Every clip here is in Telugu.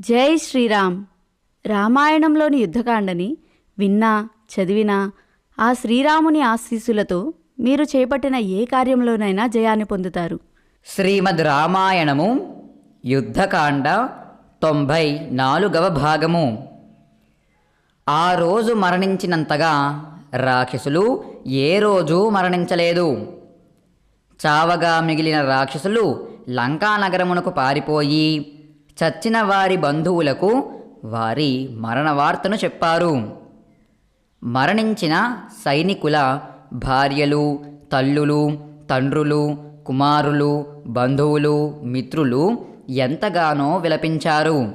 జై శ్రీరామ్. రామాయణంలోని యుద్ధకాండని విన్నా చదివినా ఆ శ్రీరాముని ఆశీస్సులతో మీరు చేపట్టిన ఏ కార్యంలోనైనా జయాన్ని పొందుతారు. శ్రీమద్ రామాయణము యుద్ధకాండ తొంభై నాలుగవ భాగము. ఆ రోజు మరణించినంతగా రాక్షసులు ఏ రోజు మరణించలేదు. చావగా మిగిలిన రాక్షసులు లంకానగరమునకు పారిపోయి చచ్చిన వారి బంధువులకు వారి మరణ వార్తను చెప్పారు. మరణించిన సైనికుల భార్యలు తల్లులు తండ్రులు కుమారులు బంధువులు మిత్రులు ఎంతగానో విలపించారు.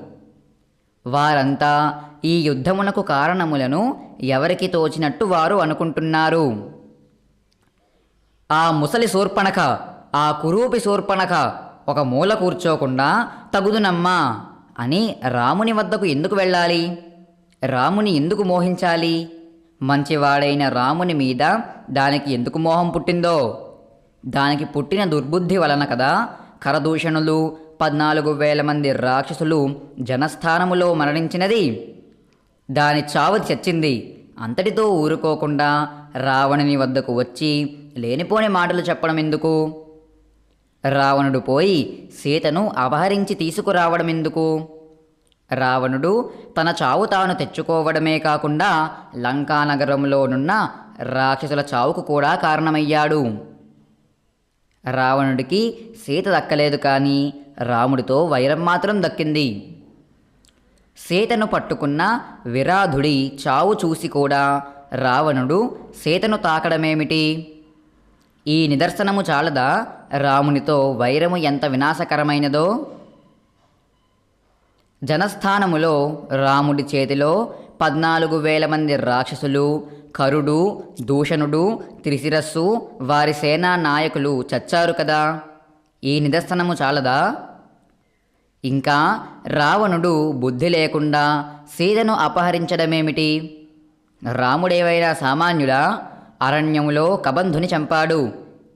వారంతా ఈ యుద్ధమునకు కారణములను ఎవరికి తోచినట్టు వారు అనుకుంటున్నారు. ఆ ముసలి శూర్పణక ఆ కురూపి శూర్పణక ఒక మూల కూర్చోకుండా తగుదునమ్మా అని రాముని వద్దకు ఎందుకు వెళ్ళాలి? రాముని ఎందుకు మోహించాలి? మంచివాడైన రాముని మీద దానికి ఎందుకు మోహం పుట్టిందో? దానికి పుట్టిన దుర్బుద్ధి వలన కదా కరదూషణులు పద్నాలుగు వేల మంది రాక్షసులు జనస్థానములో మరణించినది. దాని చావు చచ్చింది. అంతటితో ఊరుకోకుండా రావణుని వద్దకు వచ్చి లేనిపోని మాటలు చెప్పడం ఎందుకు? రావణుడు పోయి సీతను అపహరించి తీసుకురావడం ఎందుకు రావణుడు తన చావు తాను తెచ్చుకోవడమే కాకుండా లంకానగరంలోనున్న రాక్షసుల చావుకు కూడా కారణమయ్యాడు. రావణుడికి సీత దక్కలేదు కానీ రాముడితో వైరం మాత్రం దక్కింది. సీతను పట్టుకున్న విరాధుడి చావు చూసి కూడా రావణుడు సీతను తాకడమేమిటి? ఈ నిదర్శనము చాలదా? రామునితో వైరము ఎంత వినాశకరమైనదో? జనస్థానములో రాముడి చేతిలో పద్నాలుగు వేల మంది రాక్షసులు కరుడు దూషణుడు త్రిశిరస్సు వారి సేనా నాయకులు చచ్చారు కదా? ఈ నిదర్శనము చాలదా? ఇంకా రావణుడు బుద్ధి లేకుండా సీతను అపహరించడమేమిటి? రాముడేవైనా సామాన్యుడా? అరణ్యములో కబంధుని చంపాడు.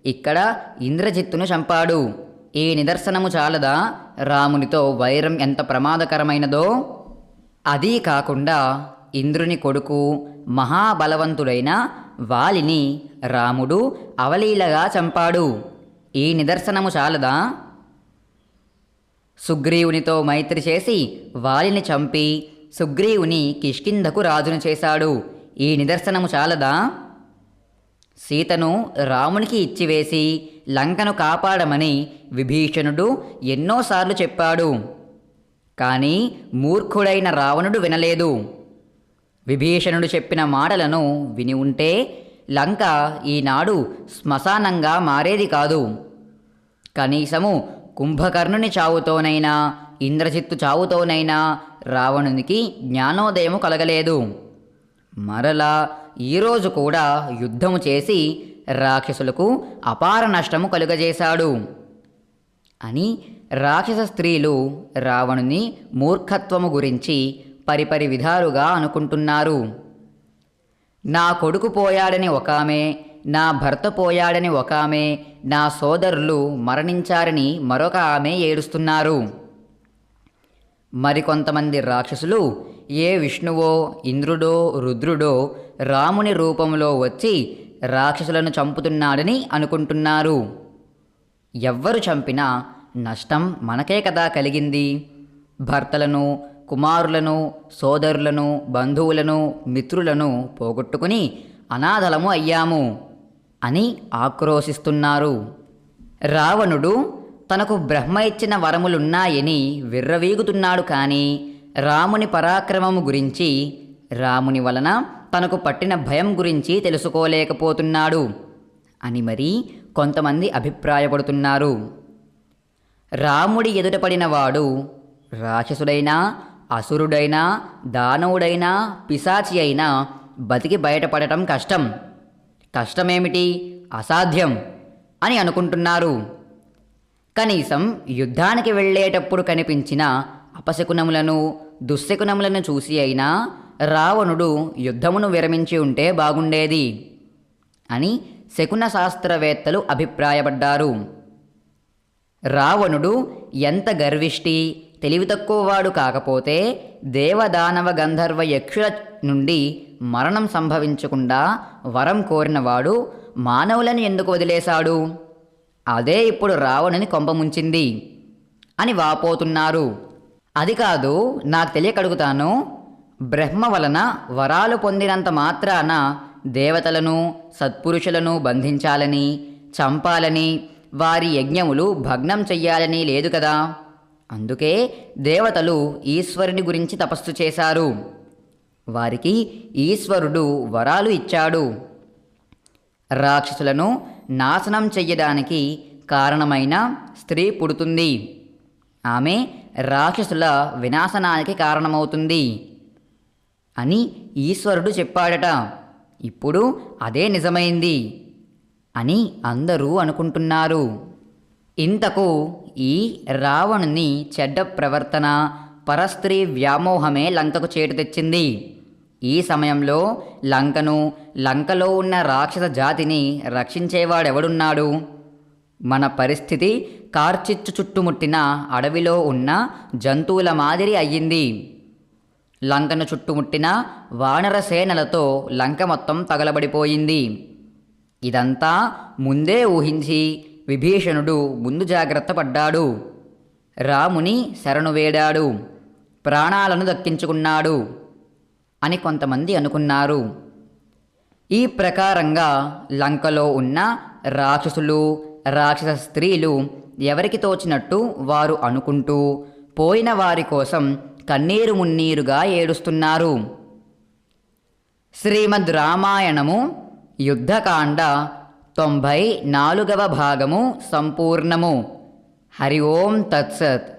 ఇక్కడ ఇంద్రజిత్తును చంపాడు. ఈ నిదర్శనము చాలదా? రామునితో వైరం ఎంత ప్రమాదకరమైనదో? అదీ కాకుండా ఇంద్రుని కొడుకు మహాబలవంతుడైన వాలిని రాముడు అవలీలగా చంపాడు. ఈ నిదర్శనము చాలదా? సుగ్రీవునితో మైత్రి చేసి వాలిని చంపి సుగ్రీవుని కిష్కింధకు రాజును చేశాడు. ఈ నిదర్శనము చాలదా? సీతను రామునికి ఇచ్చివేసి లంకను కాపాడమని విభీషణుడు ఎన్నోసార్లు చెప్పాడు. కానీ మూర్ఖుడైన రావణుడు వినలేదు. విభీషణుడు చెప్పిన మాటలను విని ఉంటే లంక ఈనాడు శ్మశానంగా మారేది కాదు. కనీసము కుంభకర్ణుని చావుతోనైనా ఇంద్రజిత్తు చావుతోనైనా రావణునికి జ్ఞానోదయము కలగలేదు. మరలా ఈరోజు కూడా యుద్ధము చేసి రాక్షసులకు అపార నష్టము కలుగజేశాడు. అని రాక్షస స్త్రీలు రావణుని మూర్ఖత్వము గురించి పరిపరి విధాలుగా అనుకుంటున్నారు. నా కొడుకు పోయాడని ఒక ఆమె నా భర్త పోయాడని ఒక ఆమె నా సోదరులు మరణించారని మరొక ఆమె ఏడుస్తున్నారు. మరికొంతమంది రాక్షసులు ఏ విష్ణువో ఇంద్రుడో రుద్రుడో రాముని రూపంలో వచ్చి రాక్షసులను చంపుతున్నాడని అనుకుంటున్నారు. ఎవ్వరు చంపినా నష్టం మనకే కదా కలిగింది. భర్తలను కుమారులను సోదరులను బంధువులను మిత్రులను పోగొట్టుకుని అనాథలము అయ్యాము అని ఆక్రోశిస్తున్నారు. రావణుడు తనకు బ్రహ్మ ఇచ్చిన వరములున్నాయని విర్రవీగుతున్నాడు కానీ రాముని పరాక్రమము గురించి రాముని వలన తనకు పట్టిన భయం గురించి తెలుసుకోలేకపోతున్నాడు అని మరి కొంతమంది అభిప్రాయపడుతున్నారు. రాముడి ఎదుటపడినవాడు రాక్షసుడైనా అసురుడైనా దానవుడైనా పిశాచి అయినా బతికి బయటపడటం కష్టం. కష్టమేమిటి? అసాధ్యం అని అనుకుంటున్నారు. కనీసం యుద్ధానికి వెళ్ళేటప్పుడు కనిపించిన అపశకునములను దుశ్శకునములను చూసి అయినా రావణుడు యుద్ధమును విరమించి ఉంటే బాగుండేది అని శకున శాస్త్రవేత్తలు అభిప్రాయపడ్డారు. రావణుడు ఎంత గర్విష్టి తెలివి తక్కువవాడు కాకపోతే దేవదానవ గంధర్వ యక్షుల నుండి మరణం సంభవించకుండా వరం కోరినవాడు మానవులను ఎందుకు వదిలేశాడు? అదే ఇప్పుడు రావణుని కొంపముంచింది అని వాపోతున్నారు. అది కాదు నాకు తెలియకడుగుతాను. బ్రహ్మ వలన వరాలు పొందినంత మాత్రాన దేవతలను సత్పురుషులను బంధించాలని చంపాలని వారి యజ్ఞములు భగ్నం చెయ్యాలని లేదు కదా. అందుకే దేవతలు ఈశ్వరుని గురించి తపస్సు చేశారు. వారికి ఈశ్వరుడు వరాలు ఇచ్చాడు. రాక్షసులను నాశనం చెయ్యడానికి కారణమైన స్త్రీ పుడుతుంది. ఆమె రాక్షసుల వినాశనానికి కారణమవుతుంది. అని ఈశ్వరుడు చెప్పాడట. ఇప్పుడు అదే నిజమైంది అని అందరూ అనుకుంటున్నారు. ఇంతకు ఈ రావణుని చెడ్డ ప్రవర్తన పరస్త్రీ వ్యామోహమే లంకకు చేటు తెచ్చింది. ఈ సమయంలో లంకను లంకలో ఉన్న రాక్షస జాతిని రక్షించేవాడెవడున్నాడు? మన పరిస్థితి కార్చిచ్చు చుట్టుముట్టిన అడవిలో ఉన్న జంతువుల మాదిరి అయ్యింది. లంకను చుట్టుముట్టిన వానర సేనలతో లంక మొత్తం తగలబడిపోయింది. ఇదంతా ముందే ఊహించి విభీషణుడు ముందు జాగ్రత్త పడ్డాడు. రాముని శరణు వేడాడు. ప్రాణాలను దక్కించుకున్నాడు అని కొంతమంది అనుకున్నారు. ఈ ప్రకారంగా లంకలో ఉన్న రాక్షసులు రాక్షస స్త్రీలు ఎవరికి తోచినట్టు వారు అనుకుంటూ పోయిన వారి కోసం కన్నీరు మున్నీరుగా ఏడుస్తున్నారు. శ్రీమద్ రామాయణము యుద్ధకాండ తొంభై నాలుగవ భాగము సంపూర్ణము. హరి ఓం తత్సత్.